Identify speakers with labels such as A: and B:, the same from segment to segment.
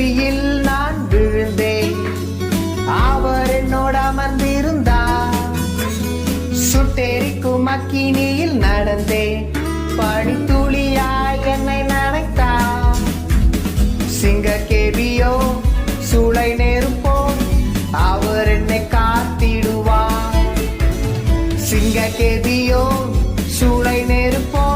A: பிறவியில் நான் விழுந்தேன். அவர் என்னோட அமர்ந்திருந்தார். சுட்டெரிக்கும் அக்கினியில் நடந்தேன். பனித்துளியாய் என்னை நனைத்தார். சிங்க கேவியோ சூளை நெருப்போ அவர் என்னை காத்திடுவார். சிங்க கேவியோ சூளை நெருப்போ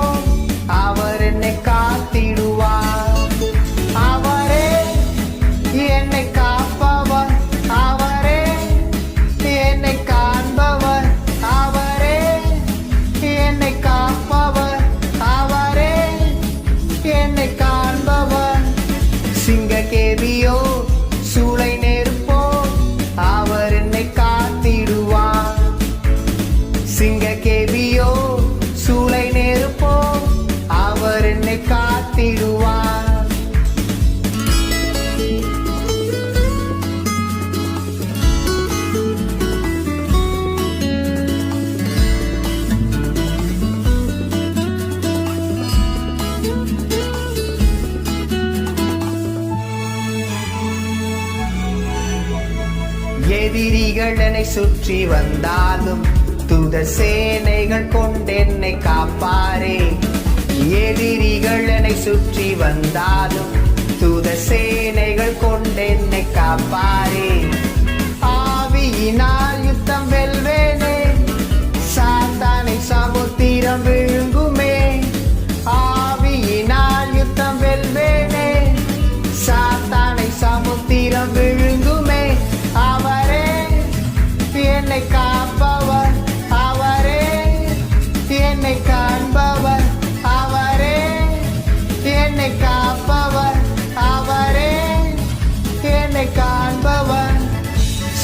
A: எங்க கேபியோ? சூளை நெருப்போ? அவர் என்னை காத்திடுவார் எதிரிகள் சுற்றி வந்தாலும் துத சேனைகள் கொண்டென்னை காப்பாரே எதிரிகள் என்னை சுற்றி வந்தாலும் துத சேனைகள் கொண்டென்னை காப்பாரே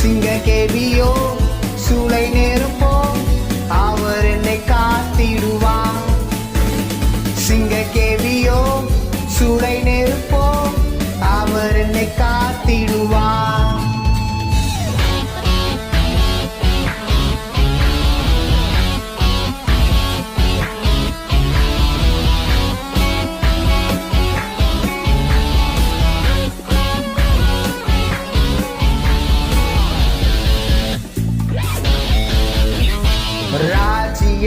A: singer KBO.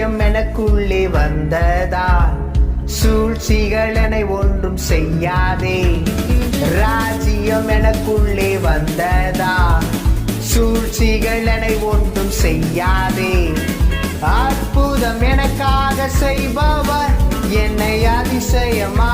A: பயம் எனக்குள்ளே வந்ததால் சூழ்ச்சிகளனை ஒன்றும் செய்யாதே. ராஜ்யம் எனக்குள்ளே வந்ததா சூழ்ச்சிகளனை ஒன்றும் செய்யாதே. அற்புதம் எனக்காக செய்பவர் என்னை அதிசயமா